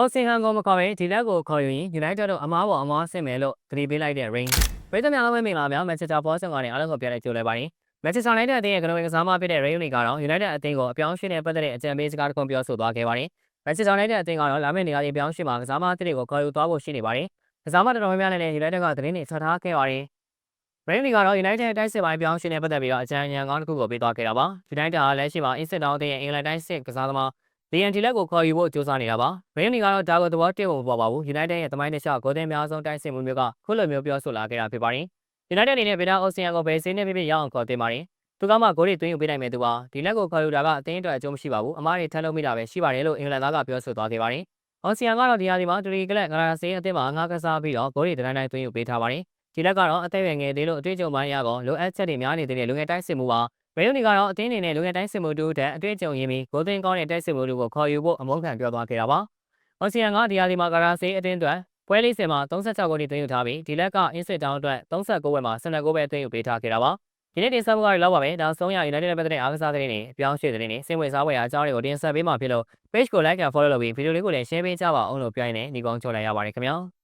အော်စင်ဟန်ကိုမခေါ်ရင်ဒီလက်ကိုခေါ်ယူရင် United တို့အမားပေါ်အမားဆင်မယ်လို့သတိပေးလိုက်တဲ့ Rain ပြည်သူများလုံးပဲမင်္ဂလာပါ Manchester Force ကနေအားလုံးကိုပြန်လဲကြိုလဲပါတယ် Manchester United အသင်းရဲ့ကနဝင်ကစားမဖြစ်တဲ့ Rain တွေကတော့ United အသင်းကိုအပြောင်းအရွှေ့နဲ့ပတ်သက်တဲ့အကြံပေးစကားတစ်ခုပြောဆိုသွားခဲ့ပါတယ် Manchester United အသင်းကတော့လာမယ့်နေရာတွေပြောင်းရွှေ့မှာကစားမအသစ်တွေကိုခေါ်ယူသွားဖို့ရှိနေပါတယ်ကစားမတော်တော်များများနဲ့ United ကသတင်းတွေဆက်ထားခဲ့ပါတယ် Rain တွေကတော့ United တိုက်စစ်ပိုင်းပြောင်းရွှေ့နဲ့ပတ်သက်ပြီးတော့အကြံဉာဏ်ကောင်းတစ်ခုကိုပေးသွားခဲ့တာပါ United ဟာလက်ရှိမှာ Insit Down အသင်းရဲ့အင်္ဂလန်တိုင်းစစ်ကစားသမား DNT လက်ကိုခေါ်ယူဖို့ကြိုးစားနေတာပါ။ Rain တွေကတော့ဒါကိုသဘောတည့်ဖို့မပေါ်ပါဘူး။ United ရဲ့သမိုင်းတစ်လျှောက်ဂိုးသွင်းများဆုံးတိုက်စစ်မှုမျိုးကခုလိုမျိုးပြောဆိုလာခဲ့တာဖြစ်ပါတယ်။ United အနေနဲ့ဗီဒါအိုဆီယန်ကိုဘယ်စင်းနဲ့ဖြစ်ဖြစ်ရအောင်ခေါ်တင်ပါတယ်။သူကမှဂိုးတွေသွင်းယူပေးနိုင်မယ်သူပါ။ဒီလက်ကိုခေါ်ယူတာကအသင်းအတွက်အကျိုးမရှိပါဘူး။အမားတွေထပ်လုပ်မိတာပဲရှိပါတယ်လို့အင်္ဂလန်သားကပြောဆိုသွားခဲ့ပါတယ်။အော်ဆီယန်ကတော့ဒီဟာဒီမှာတူရီကလပ်ဂရာဆေးအသင်းမှာငှားကစားပြီးတော့ဂိုးတွေတိုင်းတိုင်းသွင်းယူပေးထားပါတယ်။ဒီလက်ကတော့အသက်အရွယ်ငယ်သေးလို့အတွေ့အကြုံပိုင်းရကောလိုအပ်ချက်တွေများနေတဲ့လူငယ်တိုက်စစ်မှုပါ။ ရေယုန်ဒီကတော့အသင်းအနေနဲ့လူငယ်တိုင်းစစ်မှုတူတဲ့အတွေ့အကြုံရင်းပြီးဂိုးသွင်းကောင်းတဲ့တိုက်စစ်မှုတို့ကိုခေါ်ယူဖို့အမုန်းခံပြောသွားခဲ့တာပါ။အော်ဆီယန်ကဒီဟာဒီမှာဂရာဆေးအသင်းအတွက်ပွဲလေးစင်မှာ36ဂိုးတွေသွင်းယူထားပြီးဒီလက်က Insit Down အတွက်39ပွဲမှာ12ဂိုးပဲသွင်းယူပေးထားခဲ့တာပါ။ဒီနေ့တင်ဆက်မှုကတော့လောက်ပါပဲ။ဒါဆုံးရ United နဲ့ပတ်သက်တဲ့အားကစားသတင်းတွေအပြောင်းအရွှေ့သတင်းတွေစိတ်ဝင်စားဖွယ်အားအကြောင်းတွေကိုတင်ဆက်ပေးမှာဖြစ်လို့ page ကို like and follow လုပ်ပြီးဗီဒီယိုလေးကိုလည်း share ပေးကြပါအောင်လို့ပြောရင်းနဲ့ဒီကောင်းကြော်လိုက်ရပါတယ်ခင်ဗျာ။